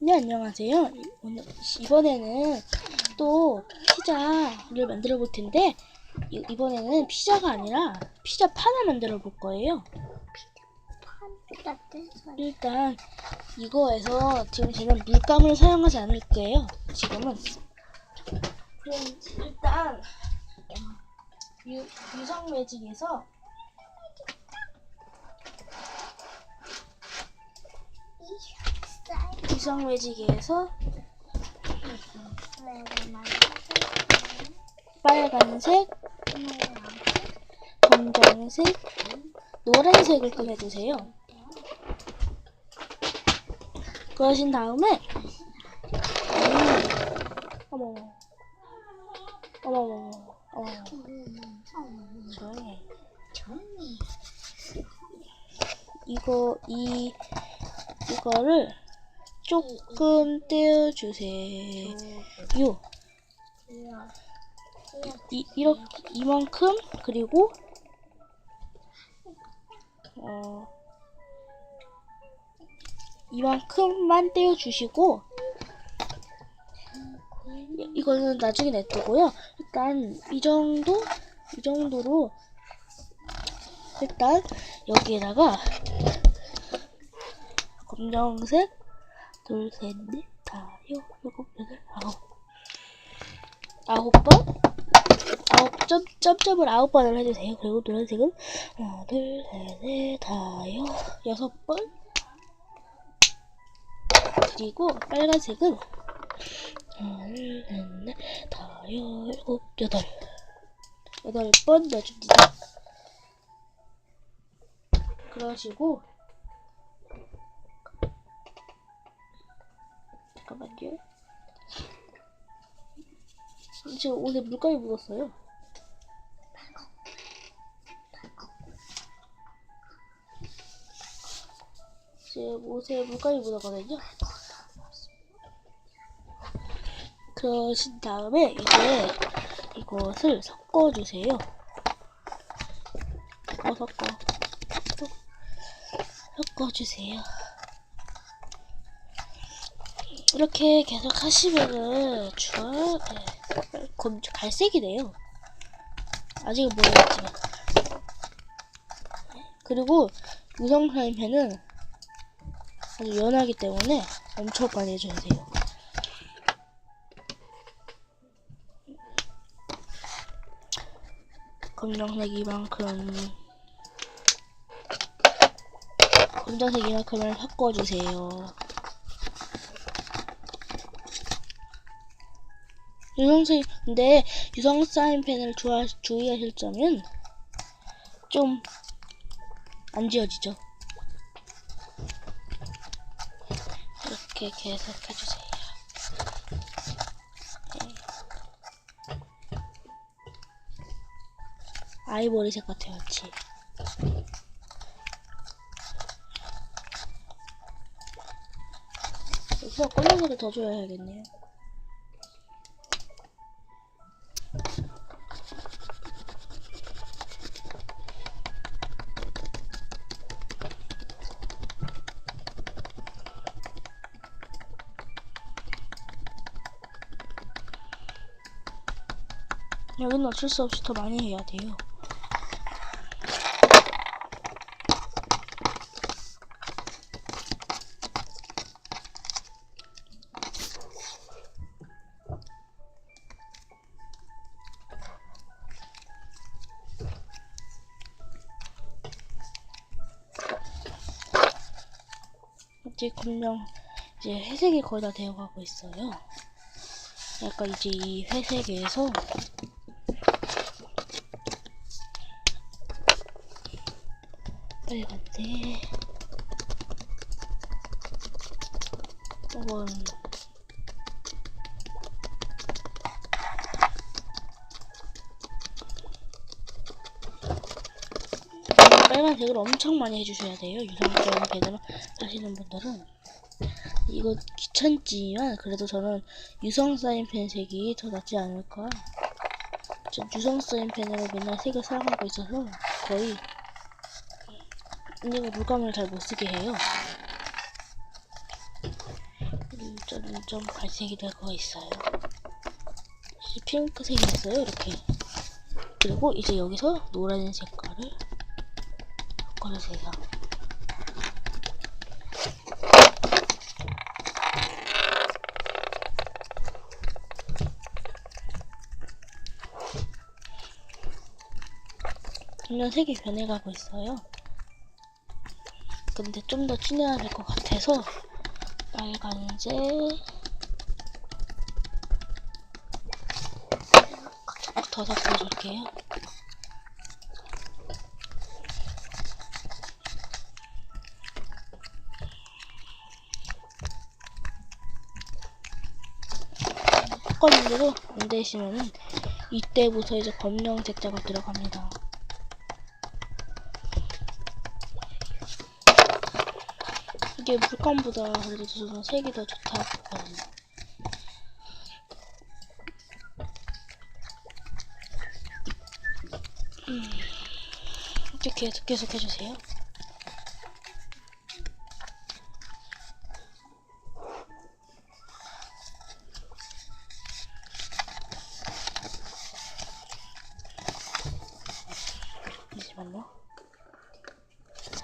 네, 안녕하세요. 오늘, 이번에는 또 피자를 만들어 볼 텐데, 이, 이번에는 피자가 아니라 피자 판을 만들어 볼 거예요. 일단, 이거에서 지금 저는 물감을 사용하지 않을 거예요. 지금은. 그럼 일단, 유, 유성 매직에서 유성 매직에서 왜 말하지? 빨간색, 검정색, 노란색을 꺼내주세요. 그러신 다음에 음, 어머 어머 어머 어머 조용히 해. 종이. 이거 이 이거를 조금 떼어주세요. 이 이렇게 이만큼 그리고 어 이만큼만 떼어주시고 이- 이거는 나중에 냅두고요. 일단 이 정도 이 정도로 일단 여기에다가 검정색 둘, 셋, 넷, 다, 여, 일곱, 여덟, 아홉 아홉 번 아홉 점 점점을 아홉 번을 해주세요. 그리고 노란색은 하나, 둘, 셋, 넷, 다, 여, 여섯 번 그리고 빨간색은 하나, 둘, 셋, 넷, 다, 여, 일곱, 여덟 여덟 번 넣어줍니다. 그러시고 잠깐만요. 지금 옷에 물감이 묻었어요. 지금 옷에 물감이 묻었거든요. 그러신 다음에 이제 이것을 섞어주세요. 섞어, 섞어. 섞어주세요. 이렇게 계속 하시면은 주검 갈색이 돼요. 아직은 모르겠지만. 그리고 유성 사인펜은 아주 연하기 때문에 엄청 많이 해줘야 돼요. 검정색 이만큼 검정색 이만큼을 섞어주세요. 유성색 근데 유성 사인펜을 좋아 주의하실 점은 좀 안 지워지죠. 이렇게 계속 해주세요. 네. 아이보리색 같아요, 그치? 여기서 검은색을 더 줘야 겠네요. 여기는 어쩔 수 없이 더 많이 해야 돼요. 이제 검정 이제 회색이 거의 다 되어가고 있어요. 약간 이제 이 회색에서 빨간색 이건 빨간색을 엄청 많이 해주셔야 돼요. 유성적인 배달 하시는 분들은 이거 귀찮지만 그래도 저는 유성 사인펜 색이 더 낫지 않을까. 전 유성 사인펜으로 맨날 색을 사용하고 있어서 거의 이거 물감을 잘 못 쓰게 해요. 음, 점점 갈색이 되고 있어요. 이제 핑크색이었어요, 이렇게. 그리고 이제 여기서 노란 색깔을 바꿔주세요. 점점 색이 변해가고 있어요. 근데 좀 더 진해야 될 것 같아서 빨간색 더 섞어줄게요. 섞었는데도 안 되시면은 이때부터 이제 검정색 작업 들어갑니다. 이게 물감보다 그래도 저는 색이 더 좋다고 보거든요. 음, 이렇게 계속 해주세요. 잠시만요.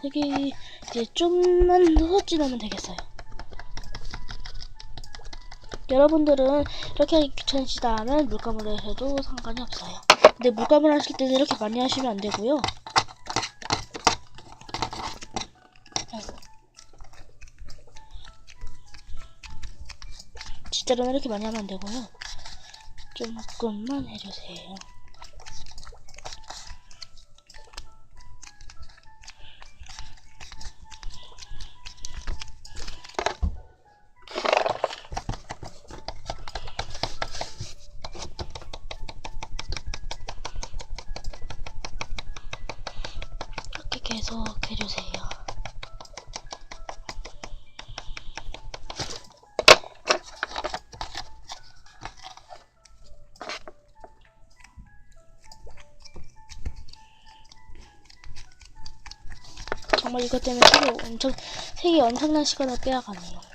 색이 이제 좀만 더 진하면 되겠어요. 여러분들은 이렇게 하기 귀찮으시다면 물감으로 해도 상관이 없어요. 근데 물감을 하실 때는 이렇게 많이 하시면 안 되고요. 진짜로는 이렇게 많이 하면 안 되고요. 조금만 해주세요. 계속 해주세요. 정말 이것 때문에 색이 엄청 색이 엄청난 시간을 빼앗가네요.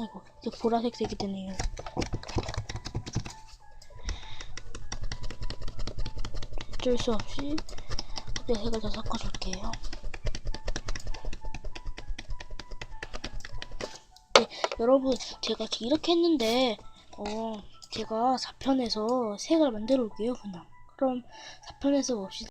아이고 이제 보라색 색이 되네요. 어쩔 수 없이 내 색을 다 섞어줄게요. 네, 여러분 제가 이렇게 했는데 어 제가 4편에서 색을 만들어 올게요 그냥. 그럼 4편에서 봅시다.